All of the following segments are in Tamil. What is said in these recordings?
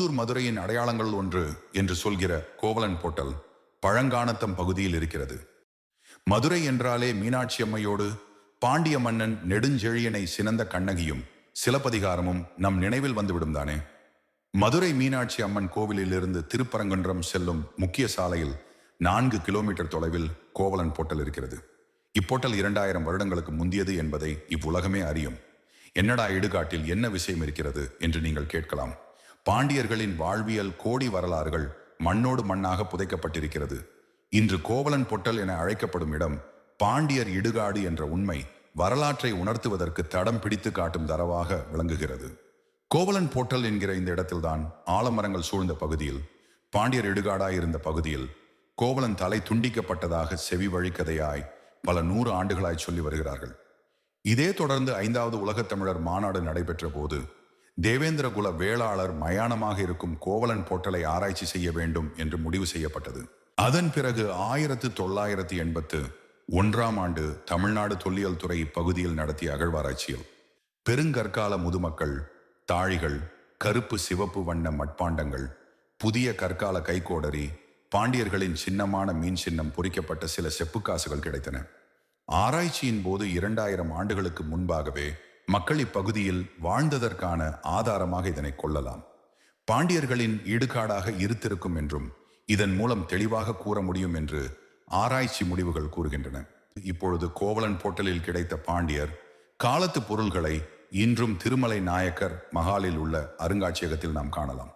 மதுரையின் அடையாளங்கள் ஒன்று என்று சொல்கிற கோவலன் போட்டல் பழங்கானத்தம் பகுதியில் இருக்கிறது. மதுரை என்றாலே மீனாட்சி அம்மையோடு பாண்டிய மன்னன் நெடுஞ்செழியனை சினந்த கண்ணகியும் சிலப்பதிகாரமும் நம் நினைவில் வந்துவிடும் தானே. மதுரை மீனாட்சி அம்மன் கோவிலிலிருந்து திருப்பரங்குன்றம் செல்லும் முக்கிய சாலையில் நான்கு கிலோமீட்டர் தொலைவில் கோவலன் போட்டல் இருக்கிறது. இப்போட்டல் இரண்டாயிரம் வருடங்களுக்கு முந்தியது என்பதை இவ்வுலகமே அறியும். என்னடா இடுகாட்டில் என்ன விஷயம் இருக்கிறது என்று நீங்கள் கேட்கலாம். பாண்டியர்களின் வாழ்வியல் கோடி வரலாறுகள் மண்ணோடு மண்ணாக புதைக்கப்பட்டிருக்கிறது. இன்று கோவலன் பொட்டல் என அழைக்கப்படும் இடம் பாண்டியர் இடுகாடு என்ற உண்மை வரலாற்றை உணர்த்துவதற்கு தடம் பிடித்து காட்டும் தரவாக விளங்குகிறது. கோவலன் போட்டல் என்கிற இந்த இடத்தில்தான் ஆலமரங்கள் சூழ்ந்த பகுதியில் பாண்டியர் இடுகாடாயிருந்த பகுதியில் கோவலன் தலை துண்டிக்கப்பட்டதாக செவி வழிக்கதையாய் பல நூறு ஆண்டுகளாய் சொல்லி வருகிறார்கள். இதே தொடர்ந்து ஐந்தாவது உலகத் தமிழர் மாநாடு நடைபெற்ற போது தேவேந்திரகுல வேளாளர் மயானமாக இருக்கும் கோவலன் போட்டலை ஆராய்ச்சி செய்ய வேண்டும் என்று முடிவு செய்யப்பட்டது. அதன் பிறகு ஆயிரத்து தொள்ளாயிரத்து எண்பத்து ஒன்றாம் ஆண்டு தமிழ்நாடு தொல்லியல் துறை இப்பகுதியில் நடத்திய அகழ்வாராய்ச்சியில் பெருங்கற்கால முதுமக்கள் தாழிகள் கருப்பு சிவப்பு வண்ண மட்பாண்டங்கள் புதிய கற்கால கைகோடரி பாண்டியர்களின் சின்னமான மீன் சின்னம் பொறிக்கப்பட்ட சில செப்புக்காசுகள் கிடைத்தன. ஆராய்ச்சியின் போது இரண்டாயிரம் ஆண்டுகளுக்கு முன்பாகவே மக்கள் இப்பகுதியில் வாழ்ந்ததற்கான ஆதாரமாக இதனை கொள்ளலாம். பாண்டியர்களின் ஈடுகாடாக இருத்திருக்கும் என்றும் இதன் மூலம் தெளிவாக கூற முடியும் என்று ஆராய்ச்சி முடிவுகள் கூறுகின்றன. இப்பொழுது கோவலன் போட்டலில் கிடைத்த பாண்டியர் காலத்து பொருள்களை இன்றும் திருமலை நாயக்கர் மகாலில் உள்ள அருங்காட்சியகத்தில் நாம் காணலாம்.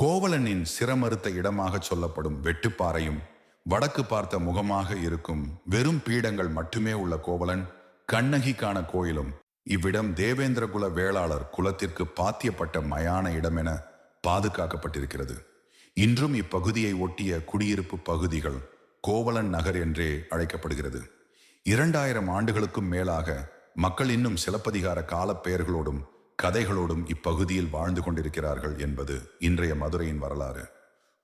கோவலனின் சிரமறுத்த இடமாக சொல்லப்படும் வெட்டுப்பாறையும் வடக்கு பார்த்த முகமாக இருக்கும் வெறும் பீடங்கள் மட்டுமே உள்ள கோவலன் கண்ணகிக்கான கோயிலும் இவ்விடம் தேவேந்திரகுல வேளாளர் குலத்திற்கு பாத்தியப்பட்ட மயான இடம் என பாதுகாக்கப்பட்டிருக்கிறது. இன்றும் இப்பகுதியை ஒட்டிய குடியிருப்பு பகுதிகள் கோவலன் நகர் என்றே அழைக்கப்படுகிறது. இரண்டாயிரம் ஆண்டுகளுக்கும் மேலாக மக்கள் இன்னும் சிலப்பதிகார காலப் பெயர்களோடும் கதைகளோடும் இப்பகுதியில் வாழ்ந்து கொண்டிருக்கிறார்கள் என்பது இன்றைய மதுரையின் வரலாறு.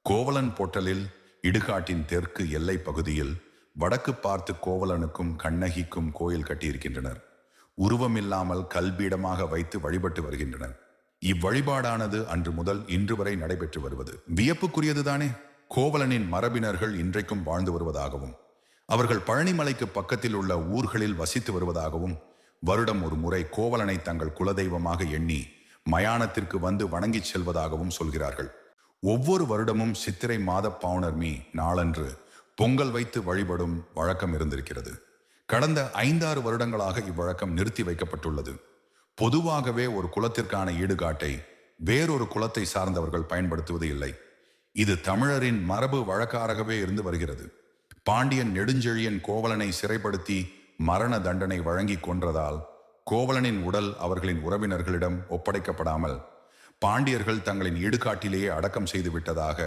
கோவலன் போட்டலில் இடுகாட்டின் தெற்கு எல்லை பகுதியில் வடக்கு பார்த்து கோவலனுக்கும் கண்ணகிக்கும் கோயில் கட்டியிருக்கின்றனர். உருவமில்லாமல் கல்பீடமாக வைத்து வழிபட்டு வருகின்றனர். இவ்வழிபாடானது அன்று முதல் இன்று வரை நடைபெற்று வருவது. வியப்புக்குரியதுதானே? கோவலனின் மரபினர்கள் இன்றைக்கும் வாழ்ந்து வருவதாகவும் அவர்கள் பழனிமலைக்கு பக்கத்தில் உள்ள ஊர்களில் வசித்து வருவதாகவும் வருடம் ஒரு முறை கோவலனை தங்கள் குலதெய்வமாக எண்ணி மயானத்திற்கு வந்து வணங்கிச் செல்வதாகவும் சொல்கிறார்கள். ஒவ்வொரு வருடமும் சித்திரை மாத பௌர்ணமி நாளன்று பொங்கல் வைத்து வழிபடும் வழக்கம் இருந்திருக்கிறது. கடந்த ஐந்தாறு வருடங்களாக இவ்வழக்கம் நிறுத்தி வைக்கப்பட்டுள்ளது. பொதுவாகவே ஒரு குலத்திற்கான ஈடுகாட்டை வேறொரு குலத்தை சார்ந்தவர்கள் பயன்படுத்துவது இல்லை. இது தமிழரின் மரபு வழக்காகவே இருந்து வருகிறது. பாண்டியன் நெடுஞ்செழியன் கோவலனை சிறைப்படுத்தி மரண தண்டனை வழங்கி கொன்றதால் கோவலனின் உடல் அவர்களின் உறவினர்களிடம் ஒப்படைக்கப்படாமல் பாண்டியர்கள் தங்களின் ஈடுகாட்டிலேயே அடக்கம் செய்து விட்டதாக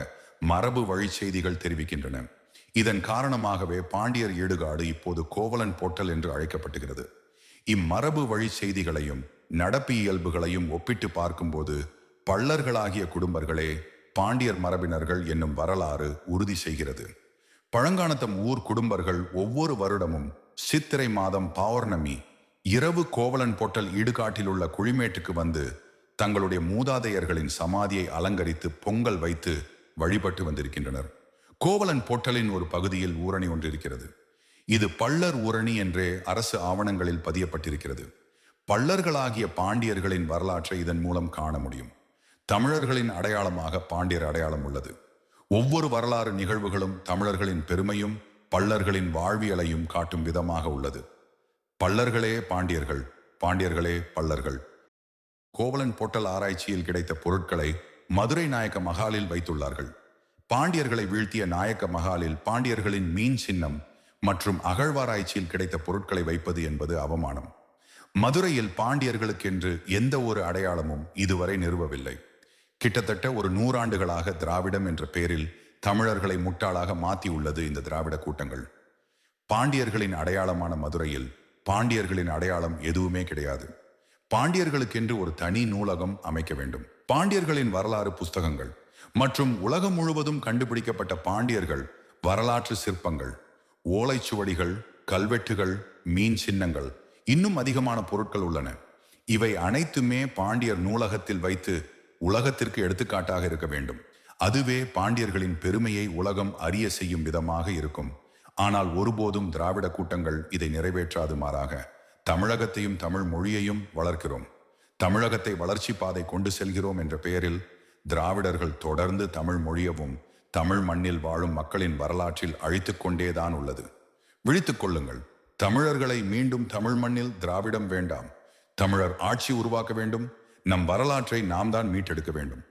மரபு வழி செய்திகள் தெரிவிக்கின்றன. இதன் காரணமாகவே பாண்டியர் ஈடுகாடு இப்போது கோவலன் போட்டல் என்று அழைக்கப்படுகிறது இம்மரபு வழி செய்திகளையும் நடப்பு இயல்புகளையும் ஒப்பிட்டு பார்க்கும்போது பள்ளர்களாகிய குடும்பர்களே பாண்டியர் மரபினர்கள் என்னும் வரலாறு உறுதி செய்கிறது. பழங்கானத்தம் ஊர் குடும்பர்கள் ஒவ்வொரு வருடமும் சித்திரை மாதம் பௌர்ணமி இரவு கோவலன் பொட்டல் ஈடுகாட்டில் உள்ள குழிமேட்டுக்கு வந்து தங்களுடைய மூதாதையர்களின் சமாதியை அலங்கரித்து பொங்கல் வைத்து வழிபட்டு வந்திருக்கின்றனர். கோவலன் போட்டலின் ஒரு பகுதியில் ஊரணி ஒன்று இருக்கிறது இது பள்ளர் ஊரணி என்றே அரசு ஆவணங்களில் பதியப்பட்டிருக்கிறது. பள்ளர்களாகிய பாண்டியர்களின் வரலாற்றை இதன் மூலம் காண முடியும். தமிழர்களின் அடையாளமாக பாண்டியர் அடையாளம் உள்ளது. ஒவ்வொரு வரலாறு நிகழ்வுகளும் தமிழர்களின் பெருமையும் பள்ளர்களின் வாழ்வியலையும் காட்டும் விதமாக உள்ளது. பள்ளர்களே பாண்டியர்கள் பாண்டியர்களே பள்ளர்கள். கோவலன் போட்டல் ஆராய்ச்சியில் கிடைத்த பொருட்களை மதுரை நாயக்க மகாலில் வைத்துள்ளார்கள். பாண்டியர்களை வீழ்த்திய நாயக்க மகாலில் பாண்டியர்களின் மீன் சின்னம் மற்றும் அகழ்வாராய்ச்சியில் கிடைத்த பொருட்களை வைப்பது என்பது அவமானம். மதுரையில் பாண்டியர்களுக்கென்று எந்த ஒரு அடையாளமும் இதுவரை நிறுவவில்லை. கிட்டத்தட்ட ஒரு நூறாண்டுகளாக திராவிடம் என்ற பெயரில் தமிழர்களை முட்டாளாக மாற்றியுள்ளது இந்த திராவிட கூட்டங்கள். பாண்டியர்களின் அடையாளமான மதுரையில் பாண்டியர்களின் அடையாளம் எதுவுமே கிடையாது. பாண்டியர்களுக்கென்று ஒரு தனி நூலகம் அமைக்க வேண்டும். பாண்டியர்களின் வரலாறு புஸ்தகங்கள். மற்றும் உலகம் முழுவதும் கண்டுபிடிக்கப்பட்ட பாண்டியர்கள் வரலாற்று சிற்பங்கள் ஓலைச்சுவடிகள் கல்வெட்டுகள் மீன் சின்னங்கள் இன்னும் அதிகமான பொருட்கள் உள்ளன. இவை அனைத்துமே பாண்டியர் நூலகத்தில் வைத்து உலகத்திற்கு எடுத்துக்காட்டாக இருக்க வேண்டும். அதுவே பாண்டியர்களின் பெருமையை உலகம் அறிய செய்யும் விதமாக இருக்கும். ஆனால் ஒருபோதும் திராவிட கூட்டங்கள் இதை நிறைவேற்றாது மாறாக. தமிழகத்தையும் தமிழ் மொழியையும் வளர்க்கிறோம். தமிழகத்தை வளர்ச்சி பாதை கொண்டு செல்கிறோம் என்ற பெயரில் திராவிடர்கள் தொடர்ந்து தமிழ் மொழியவும் தமிழ் மண்ணில் வாழும் மக்களின் வரலாற்றில் அழித்து கொண்டேதான் உள்ளது. விழித்துக் கொள்ளுங்கள். தமிழர்களை மீண்டும் தமிழ் மண்ணில் திராவிடம் வேண்டாம். தமிழர் ஆட்சி உருவாக்க வேண்டும். நம் வரலாற்றை நாம் தான் மீட்டெடுக்க வேண்டும்.